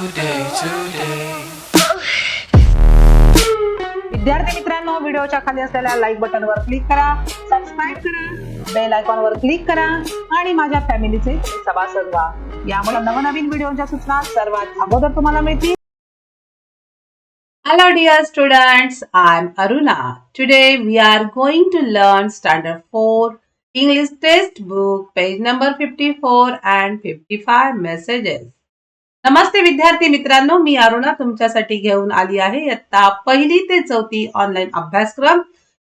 today, today. विद्यार्थी मित्रांनो व्हिडिओच्या खाली असलेल्या लाईक बटनवर क्लिक करा सबस्क्राईब करा बेल आयकॉनवर क्लिक करा आणि माझ्या फॅमिलीचे तुम्ही सभासद व्हा यामुळे नवनवीन व्हिडिओच्या सूचना सर्वात अगोदर तुम्हाला मिळतील Hello dear students, I'm Aruna. Today we are going to learn standard 4 English textbook page number 54 and 55 messages. नमस्ते विद्यार्थी मित्रांनो मी अरुणा तुमच्यासाठी घेऊन आली आहे इयत्ता पहिली ते चौथी ऑनलाईन अभ्यासक्रम.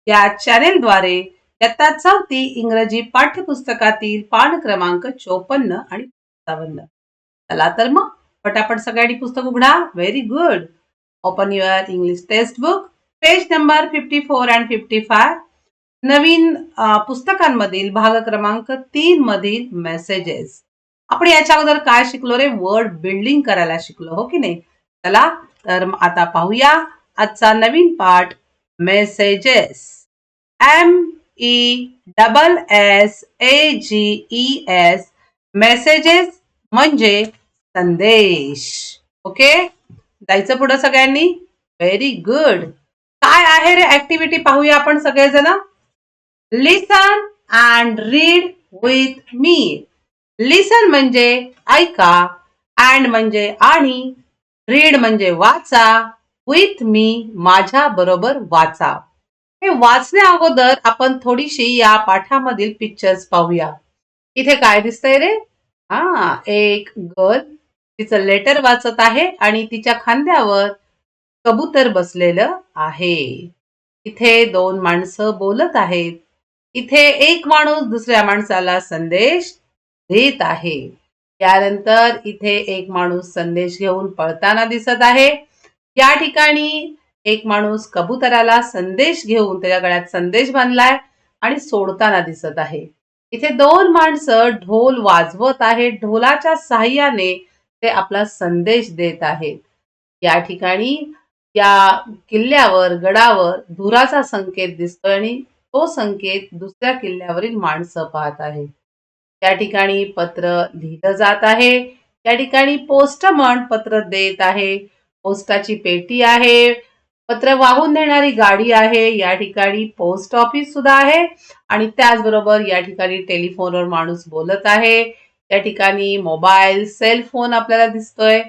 या चॅनेलद्वारे इयत्ता चौथी इंग्रजी पाठ्यपुस्तकातील पान क्रमांक चोपन्न आणि सत्तावन्न. चला तर मग पटापट सगळ्यांनी पुस्तक उघडा. Very good open your English text book page number fifty four and fifty five नवीन पुस्तकांमधील भाग क्रमांक तीन मधील मेसेजेस आपण याच्या अगोदर काय शिकलो रे? वर्ड बिल्डिंग करायला शिकलो हो की नाही? चला तर आता पाहूया आजचा नवीन पाठ messages M E double S A G E S messages म्हणजे संदेश. ओके? जायचं पुढं सगळ्यांनी? व्हेरी गुड काय आहे रे ऍक्टिव्हिटी पाहूया आपण सगळेजण. Listen and read with me listen म्हणजे ऐका अँड म्हणजे आणि रीड म्हणजे वाचा विथ मी माझ्या बरोबर वाचा. हे वाचण्या अगोदर आपण थोडीशी या पाठामधील पिक्चर्स पाहूया. इथे काय दिसतंय रे? हा एक गर्ल तिचं लेटर वाचत आहे आणि तिच्या खांद्यावर कबूतर बसलेलं आहे. इथे दोन माणसं बोलत आहेत. इथे एक माणूस दुसऱ्या माणसाला संदेश देत आहे. त्यानंतर इथे एक माणूस संदेश घेऊन पळताना दिसत आहे. या ठिकाणी एक माणूस कबुतराला संदेश घेऊन त्याच्या गळ्यात संदेश बांधलाय आणि सोडताना दिसत आहे. इथे दोन माणसं ढोल वाजवत आहेत. ढोलाच्या साह्याने ते आपला संदेश देत आहेत. या ठिकाणी या किल्ल्यावर गडावर धुराचा संकेत दिसतोय आणि तो संकेत दुसऱ्या किल्ल्यावरील माणसं पाहत आहेत. त्या ठिकाणी पत्र लिहिलं जात आहे. त्या ठिकाणी पोस्टमन पत्र देत आहे. पोस्टाची पेटी आहे. पत्र वाहून नेणारी गाडी आहे. या ठिकाणी पोस्ट ऑफिस सुद्धा आहे. आणि त्याचबरोबर या ठिकाणी टेलिफोनवर माणूस बोलत आहे. त्या ठिकाणी मोबाईल सेल फोन आपल्याला दिसतोय.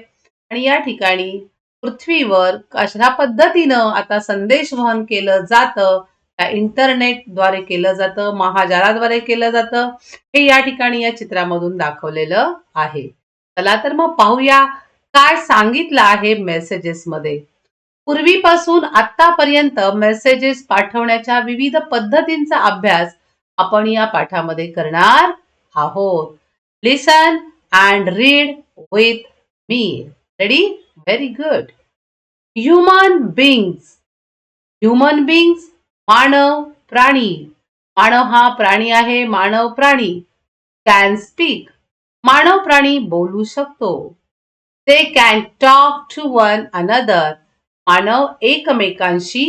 आणि या ठिकाणी पृथ्वीवर कशा पद्धतीनं आता संदेश वहन केलं जातं इंटरनेटद्वारे केलं जातं महाजालाद्वारे केलं जातं. हे या ठिकाणी या चित्रामधून दाखवलेलं आहे. चला तर मग पाहूया काय सांगितलं आहे मेसेजेसमध्ये. पूर्वीपासून आतापर्यंत मेसेजेस पाठवण्याच्या विविध पद्धतींचा अभ्यास आपण या पाठामध्ये करणार आहोत. Listen and read with me ready very good human beings human beings मानव प्राणी. मानव हा प्राणी आहे मानव प्राणी. कॅन स्पीक मानव प्राणी बोलू शकतो. ते can talk to one another मानव एकमेकांशी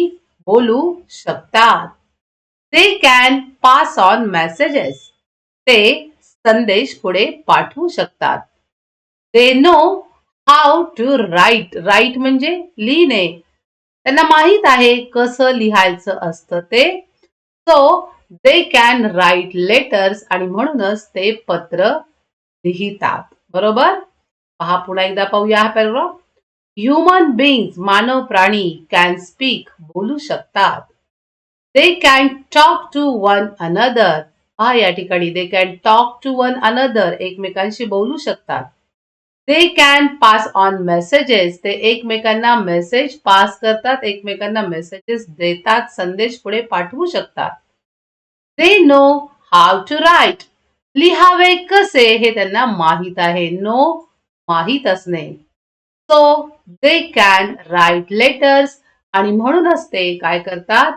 बोलू शकतात. ते कॅन पास ऑन मेसेजेस ते संदेश पुढे पाठवू शकतात. They know how to write write म्हणजे लिहिणे. त्यांना माहीत आहे कसं लिहायचं असतं ते. So they can write letters आणि म्हणूनच ते पत्र लिहितात. बरोबर? पहा पुन्हा एकदा पाहूया हा पॅराग्राफ ह्युमन बिंग्स मानव प्राणी कॅन स्पीक बोलू शकतात. They can talk to one another पहा या ठिकाणी they can talk to one another एकमेकांशी बोलू शकतात. They can pass on messages ते एकमेकांना मेसेज पास करतात एकमेकांना मेसेजेस देतात संदेश पुढे पाठवू शकतात. They know how to write लिहावे कसे हे त्यांना माहीत आहे. नो माहीत असणे. So they can write letters आणि म्हणूनच ते काय करतात?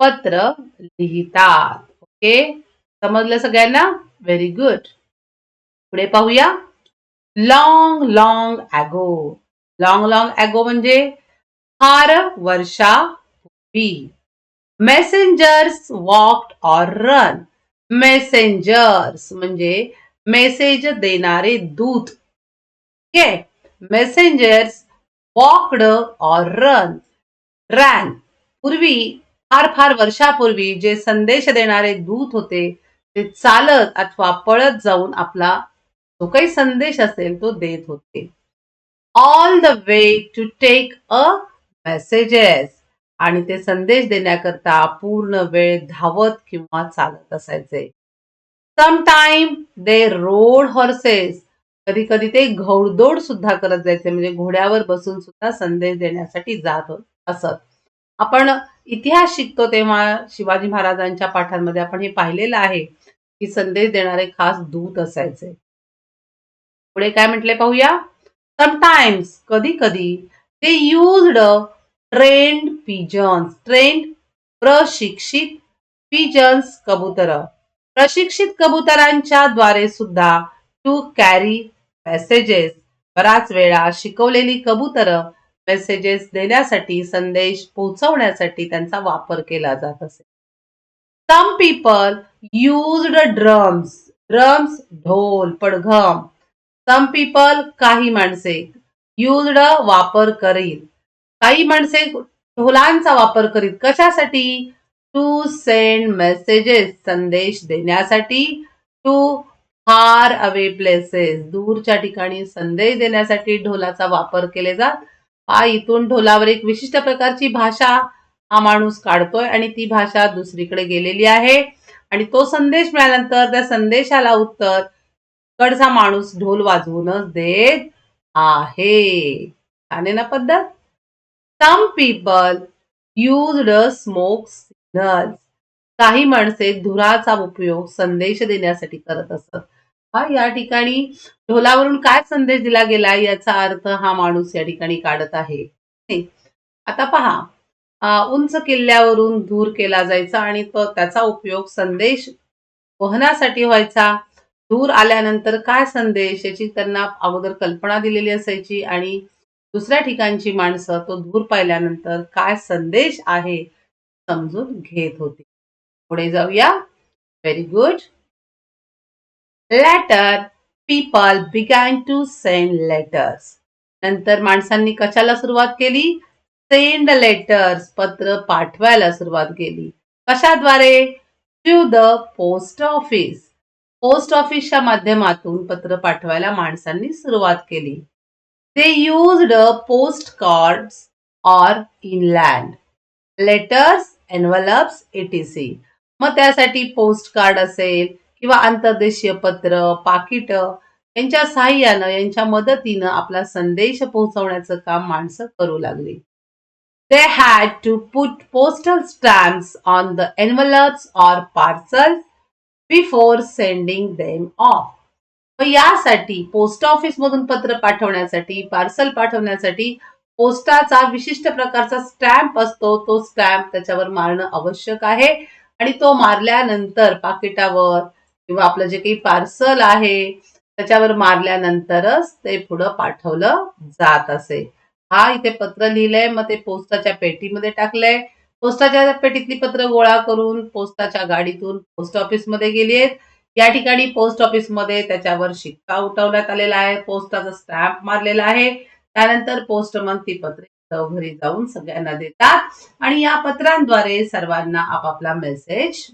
पत्र लिहितात. ओके समजलं सगळ्यांना? व्हेरी गुड पुढे पाहूया. Long long ago long long ago म्हणजे फार वर्षापूर्वी. Messengers walked or run messengers म्हणजे मेसेज देणारे दूत. ठीक आहे messengers walked or run ran पूर्वी फार फार वर्षापूर्वी जे संदेश देणारे दूत होते ते चालत अथवा पळत जाऊन आपला जो काही संदेश असेल तो देत होते. All the way to take a messages आणि ते संदेश देण्याकरता पूर्ण वेळ धावत किंवा चालत असायचे. समटाईम दे रोड हॉर्सेस कधी कधी ते घौडदौड सुद्धा करत जायचे म्हणजे घोड्यावर बसून सुद्धा संदेश देण्यासाठी जात असत. आपण इतिहास शिकतो तेव्हा शिवाजी महाराजांच्या पाठांमध्ये आपण हे पाहिलेलं आहे की संदेश देणारे खास दूत असायचे. पुढे काय म्हटले पाहूया? समटाइम्स कधी कधी ते युज्ड ट्रेंड पिजन्स ट्रेंड प्रशिक्षित पिजन्स कबूतर. प्रशिक्षित कबुतरांच्या द्वारे सुद्धा टू कॅरी मेसेजेस बराच वेळा शिकवलेली कबूतर मेसेजेस देण्यासाठी संदेश पोहोचवण्यासाठी त्यांचा वापर केला जात असे. Some people used drums drums ढोल पडघम. सम पीपल काही माणसे युज्ड वापर करीत. काही माणसे ढोलांचा वापर करीत. कशासाठी? टू सेंड मेसेजेस संदेश देण्यासाठी. टू फार अवे प्लेसेस दूरच्या ठिकाणी संदेश देण्यासाठी ढोलाचा वापर केले जात. हा इथून ढोलावर एक विशिष्ट प्रकारची भाषा हा माणूस काढतोय आणि ती भाषा दुसरीकडे गेलेली आहे. आणि तो संदेश मिळाल्यानंतर त्या संदेशाला उत्तर कडचा माणूस ढोल वाजवूनच देत आहे. छान ना पद्धत? Some people used smoke signal काही माणसे धुराचा उपयोग संदेश देण्यासाठी करत असत. हा या ठिकाणी ढोलावरून काय संदेश दिला गेला याचा अर्थ हा माणूस या ठिकाणी काढत आहे. आता पहा उंच किल्ल्यावरून धूर केला जायचा आणि तो त्याचा उपयोग संदेश वहनासाठी व्हायचा. धूर आल्यानंतर काय संदेश याची त्यांना अगोदर कल्पना दिलेली असायची आणि दुसऱ्या ठिकाणची माणसं तो धूर पाहिल्यानंतर काय संदेश आहे समजून घेत होती. पुढे जाऊया. Very good later people began to send letters नंतर माणसांनी कशाला सुरुवात केली? सेंड लेटर्स पत्र पाठवायला सुरुवात केली. कशाद्वारे? To the post office post ऑफिसच्या माध्यमातून पत्र पाठवायला माणसांनी सुरुवात केली. They used post card or inland letters envelopes etc मग त्यासाठी पोस्ट कार्ड असेल किंवा आंतरदेशीय पत्र पाकिट यांच्या सहाय्यानं यांच्या मदतीनं आपला संदेश पोहोचवण्याचं काम माणसं करू लागली. They had to put postal stamps on the envelopes or parcels before sending them off मग यासाठी पोस्ट ऑफिस मधून पत्र पाठवण्यासाठी पार्सल पाठवण्यासाठी पोस्टाचा विशिष्ट प्रकारचा स्टॅम्प असतो. तो स्टॅम्प त्याच्यावर मारणं आवश्यक आहे. आणि तो मारल्यानंतर पाकिटावर किंवा आपलं जे काही पार्सल आहे त्याच्यावर मारल्यानंतरच ते पुढं पाठवलं जात असे. हा इथे पत्र लिहिलंय मग ते पोस्टाच्या पेटीमध्ये टाकलंय. पोस्टाच्या पेटीतली पत्र गोळा करून पोस्टाच्या गाडीतून पोस्ट ऑफिसमध्ये गेली आहेत. या ठिकाणी पोस्ट ऑफिसमध्ये त्याच्यावर शिक्का उठवण्यात आलेला आहे. पोस्टाचा स्टॅम्प मारलेला आहे. त्यानंतर पोस्टमन ती पत्रे घरी जाऊन सगळ्यांना देतात आणि या पत्रांद्वारे सर्वांना आपापला मेसेज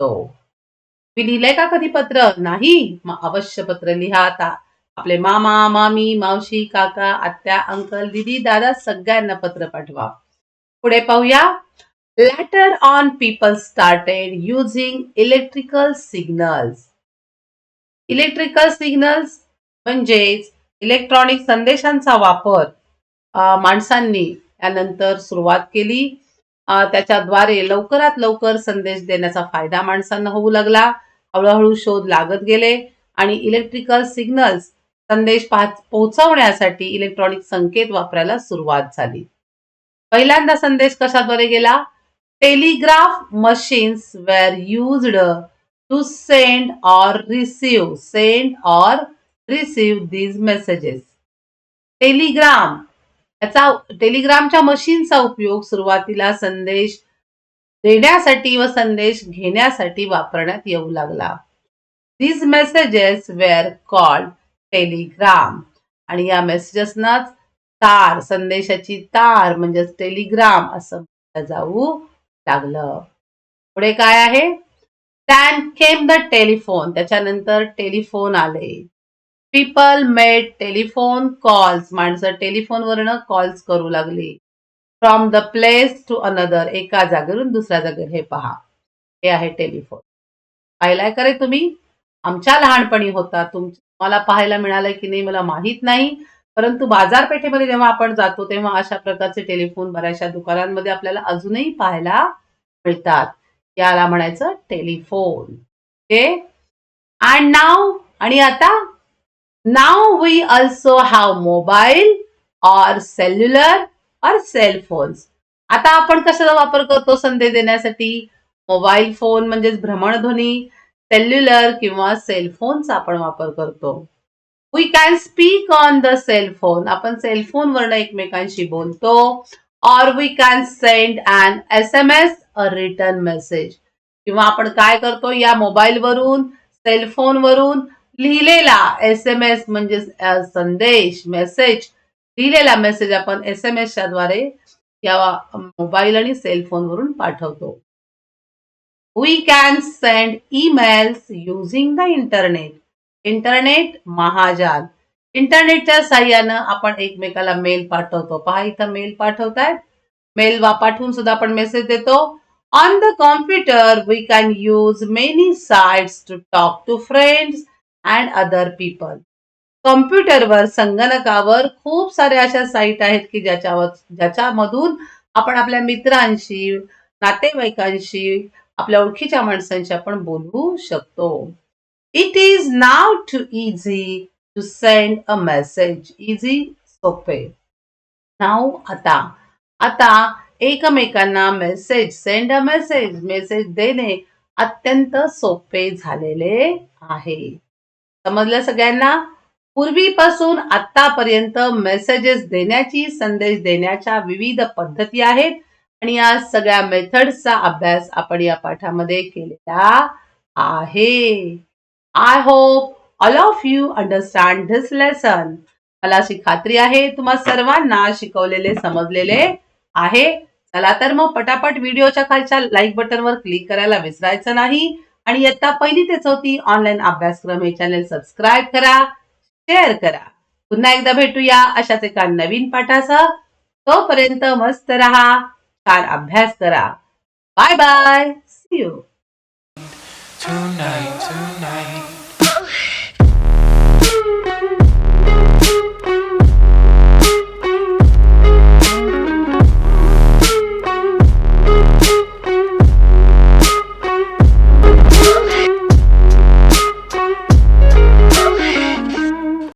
तो मी लिहिलंय का कधी पत्र? नाही. मग अवश्य पत्र लिहा. आता आपले मामा मामी मावशी काका आत्या अंकल दिदी दादा सगळ्यांना पत्र पाठवा. पुढे पाहूया. Later on people started using electrical signals. Electrical signals म्हणजेच इलेक्ट्रॉनिक संदेशांचा वापर माणसांनी यानंतर सुरुवात केली. त्याच्याद्वारे लवकरात लवकर संदेश देण्याचा फायदा माणसांना होऊ लागला. हळूहळू शोध लागत गेले आणि इलेक्ट्रिकल सिग्नल्स संदेश पोहोचवण्यासाठी इलेक्ट्रॉनिक संकेत वापरायला सुरुवात झाली. पहिल्यांदा संदेश कशाद्वारे गेला? Telegraph machines were used to send or receive send or receive these messages telegram याचा टेलिग्रामच्या मशीनचा उपयोग सुरुवातीला संदेश देण्यासाठी व संदेश घेण्यासाठी वापरण्यात येऊ लागला. These messages were called telegram आणि या मेसेजेसनाच तार संदेशाची तार म्हणजेच टेलिग्राम असं म्हटलं जाऊ लागलं. पुढे काय आहे? दॅन केम द टेलिफोन त्याच्यानंतर टेलिफोन आले. पीपल मेड टेलिफोन कॉल्स माणसं टेलिफोनवरनं कॉल्स करू लागली. From the place to another एका जागेवरून दुसऱ्या जागेवर. हे पहा. हे आहे टेलिफोन पाहिलाय का रे तुम्ही? आमच्या लहानपणी होता. तुम मला पाहायला मिळालं की नाही? मला माहीत नाही. परंतु बाजारपेठेमध्ये जेव्हा आपण जातो तेव्हा अशा प्रकारचे टेलिफोन बऱ्याचशा दुकानांमध्ये आपल्याला अजूनही पाहायला मिळतात. याला म्हणायचं टेलिफोन. ओके अँड नाव आणि आता now we also have mobile or cellular or cell phones आता आपण कशाचा वापर करतो संदेश देण्यासाठी? मोबाईल फोन म्हणजेच भ्रमणध्वनी सेल्युलर किंवा सेल फोनचा आपण वापर करतो. We can speak on the cell phone आपण सेल फोनवरनं एकमेकांशी बोलतो. Or we can send an S M S a return message किंवा आपण काय करतो या मोबाईलवरून सेल फोनवरून लिहिलेला एस एम एस म्हणजे संदेश मेसेज लिहिलेला मेसेज आपण एस एम एसच्या द्वारे या मोबाईल आणि सेल फोनवरून पाठवतो. We can send emails using the internet internet महाजाल. इंटरनेटच्या साह्यानं आपण एकमेकाला मेल पाठवतो. पहा इथं मेल पाठवतायत. मेल वा पाठवून सुद्धा आपण मेसेज देतो. On the computer we can use many sites to talk to friends and other people कॉम्प्युटरवर संगणकावर खूप साऱ्या अशा साईट आहेत की ज्याच्यावर ज्याच्यामधून आपण आपल्या मित्रांशी नातेवाईकांशी आपल्या ओळखीच्या माणसांशी आपण बोलू शकतो. It is now too easy to send a message easy सोपे. नाव आता. आता एकमेकांना message send a message message देणे अत्यंत सोपे झालेले आहे. समजलं सगळ्यांना? पूर्वीपासून आतापर्यंत मेसेजेस देण्याची संदेश देण्याच्या विविध पद्धती आहेत. आणि या सगळ्या मेथड्सचा अभ्यास आपण या पाठामध्ये केलेला आहे. I hope all of you understand this lesson मला अशी खात्री आहे तुम्हा सर्वांना शिकवलेले समजलेले आहे. चला तर मग पटापट व्हिडिओच्या खालच्या लाईक बटनवर क्लिक करायला विसरायचं नाही. आणि इयत्ता पहिली ते चौथी ऑनलाईन अभ्यासक्रम हे चॅनल सबस्क्राईब करा शेअर करा. पुन्हा एकदा भेटूया अशाच एका नवीन पाठासह तोपर्यंत मस्त रहा छान अभ्यास करा. Bye bye see you Tonight, tonight.